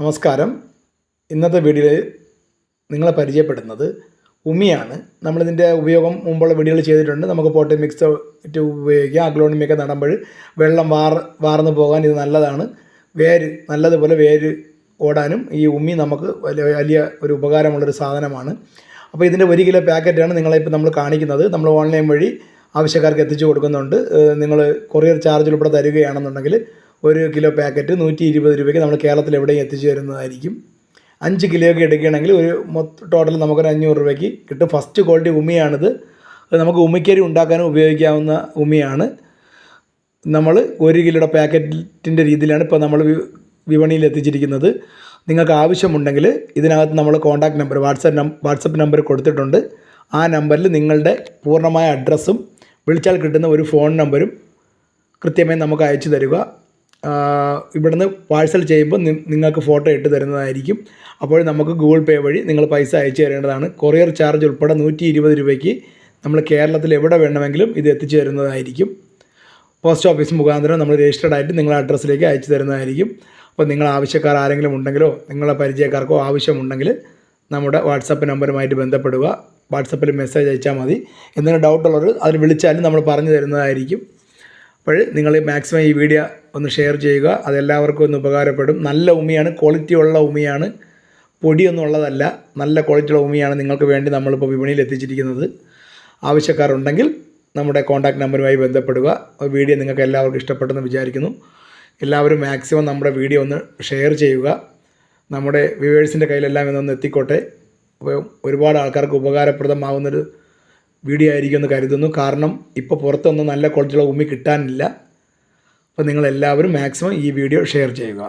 നമസ്കാരം. ഇന്നത്തെ വീഡിയോയിൽ നിങ്ങളെ പരിചയപ്പെടുന്നത് ഉമിയാണ്. നമ്മളിതിന്റെ ഉപയോഗം മുമ്പുള്ള വീഡിയോകൾ ചെയ്തിട്ടുണ്ട്. നമുക്ക് പോട്ടി മിക്സ് ഉപയോഗിക്കാം. അഗ്ലോണിമിയൊക്കെ നടുമ്പോൾ വെള്ളം വാർ വാർന്നു പോകാൻ ഇത് നല്ലതാണ്. വേര് നല്ലതുപോലെ വേര് ഓടാനും ഈ ഉമി നമുക്ക് വലിയ വലിയ ഒരു ഉപകാരമുള്ളൊരു സാധനമാണ്. അപ്പോൾ ഇതിന്റെ ഒരു കിലോ പാക്കറ്റാണ് നിങ്ങളെ ഇപ്പോൾ നമ്മൾ കാണിക്കുന്നത്. നമ്മൾ ഓൺലൈൻ വഴി ആവശ്യക്കാർക്ക് എത്തിച്ചു കൊടുക്കുന്നുണ്ട്. നിങ്ങൾ കൊറിയർ ചാർജ് ഉൾപ്പെടെ തരികയാണെന്നുണ്ടെങ്കിൽ ഒരു കിലോ പാക്കറ്റ് നൂറ്റി ഇരുപത് രൂപയ്ക്ക് നമ്മൾ കേരളത്തിൽ എവിടെയും എത്തിച്ചു തരുന്നതായിരിക്കും. അഞ്ച് കിലോയൊക്കെ എടുക്കുകയാണെങ്കിൽ ഒരു മൊത്തം ടോട്ടൽ നമുക്കൊരു അഞ്ഞൂറ് രൂപയ്ക്ക് കിട്ടും. ഫസ്റ്റ് ക്വാളിറ്റി ഉമിയാണിത്. നമുക്ക് ഉമിക്കരി ഉണ്ടാക്കാനും ഉപയോഗിക്കാവുന്ന ഉമിയാണ്. നമ്മൾ ഒരു കിലോയുടെ പാക്കറ്റിന്റെ രീതിയിലാണ് ഇപ്പോൾ നമ്മൾ വിപണിയിൽ എത്തിച്ചിരിക്കുന്നത്. നിങ്ങൾക്ക് ആവശ്യമുണ്ടെങ്കിൽ ഇതിനകത്ത് നമ്മൾ കോൺടാക്ട് നമ്പർ വാട്സപ്പ് നം വാട്സപ്പ് നമ്പർ കൊടുത്തിട്ടുണ്ട്. ആ നമ്പറിൽ നിങ്ങളുടെ പൂർണമായ അഡ്രസ്സും വിളിച്ചാൽ കിട്ടുന്ന ഒരു ഫോൺ നമ്പരും കൃത്യമായി നമുക്ക് അയച്ചു തരിക. ഇവിടുന്ന് പാഴ്സൽ ചെയ്യുമ്പോൾ നിങ്ങൾക്ക് ഫോട്ടോ ഇട്ട് തരുന്നതായിരിക്കും. അപ്പോൾ നമുക്ക് ഗൂഗിൾ പേ വഴി നിങ്ങൾ പൈസ അയച്ചു തരേണ്ടതാണ്. കൊറിയർ ചാർജ് ഉൾപ്പെടെ നൂറ്റി ഇരുപത് രൂപയ്ക്ക് നമ്മൾ കേരളത്തിൽ എവിടെ വേണമെങ്കിലും ഇത് എത്തിച്ചു തരുന്നതായിരിക്കും. പോസ്റ്റ് ഓഫീസ് മുഖാന്തരം നമ്മൾ രജിസ്റ്റേഡ് ആയിട്ട് നിങ്ങളുടെ അഡ്രസ്സിലേക്ക് അയച്ചു തരുന്നതായിരിക്കും. അപ്പോൾ നിങ്ങൾ ആവശ്യക്കാർ ആരെങ്കിലും ഉണ്ടെങ്കിലോ നിങ്ങളുടെ പരിചയക്കാർക്കോ ആവശ്യമുണ്ടെങ്കിൽ നമ്മുടെ വാട്സപ്പ് നമ്പറുമായിട്ട് ബന്ധപ്പെടുക. വാട്സപ്പിൽ മെസ്സേജ് അയച്ചാൽ മതി. എന്തെങ്കിലും ഡൗട്ടുള്ളവർ അതിൽ വിളിച്ചാലും നമ്മൾ പറഞ്ഞു തരുന്നതായിരിക്കും. അപ്പോൾ നിങ്ങൾ മാക്സിമം ഈ വീഡിയോ ഒന്ന് ഷെയർ ചെയ്യുക. അതെല്ലാവർക്കും ഒന്ന് ഉപകാരപ്പെടും. നല്ല ഉമിയാണ് ക്വാളിറ്റി ഉള്ള ഉമിയാണ്. പൊടിയൊന്നും ഉള്ളതല്ല. നല്ല ക്വാളിറ്റിയുള്ള ഉമിയാണ് നിങ്ങൾക്ക് വേണ്ടി നമ്മളിപ്പോൾ വിപണിയിൽ എത്തിച്ചിരിക്കുന്നത്. ആവശ്യക്കാരുണ്ടെങ്കിൽ നമ്മുടെ കോൺടാക്റ്റ് നമ്പറുമായി ബന്ധപ്പെടുക. വീഡിയോ നിങ്ങൾക്ക് എല്ലാവർക്കും ഇഷ്ടപ്പെട്ടെന്ന് വിചാരിക്കുന്നു. എല്ലാവരും മാക്സിമം നമ്മുടെ വീഡിയോ ഒന്ന് ഷെയർ ചെയ്യുക. നമ്മുടെ വ്യൂവേഴ്സിന്റെ കയ്യിലെല്ലാം ഇതൊന്ന് എത്തിക്കോട്ടെ. ഒരുപാട് ആൾക്കാർക്ക് ഉപകാരപ്രദമാവുന്നൊരു വീഡിയോ ആയിരിക്കുമെന്ന് കരുതുന്നു. കാരണം ഇപ്പോൾ പുറത്തൊന്നും നല്ല ക്വാളിറ്റിയുള്ള ഉമ്മി കിട്ടാനില്ല. അപ്പോൾ നിങ്ങളെല്ലാവരും മാക്സിമം ഈ വീഡിയോ ഷെയർ ചെയ്യുക.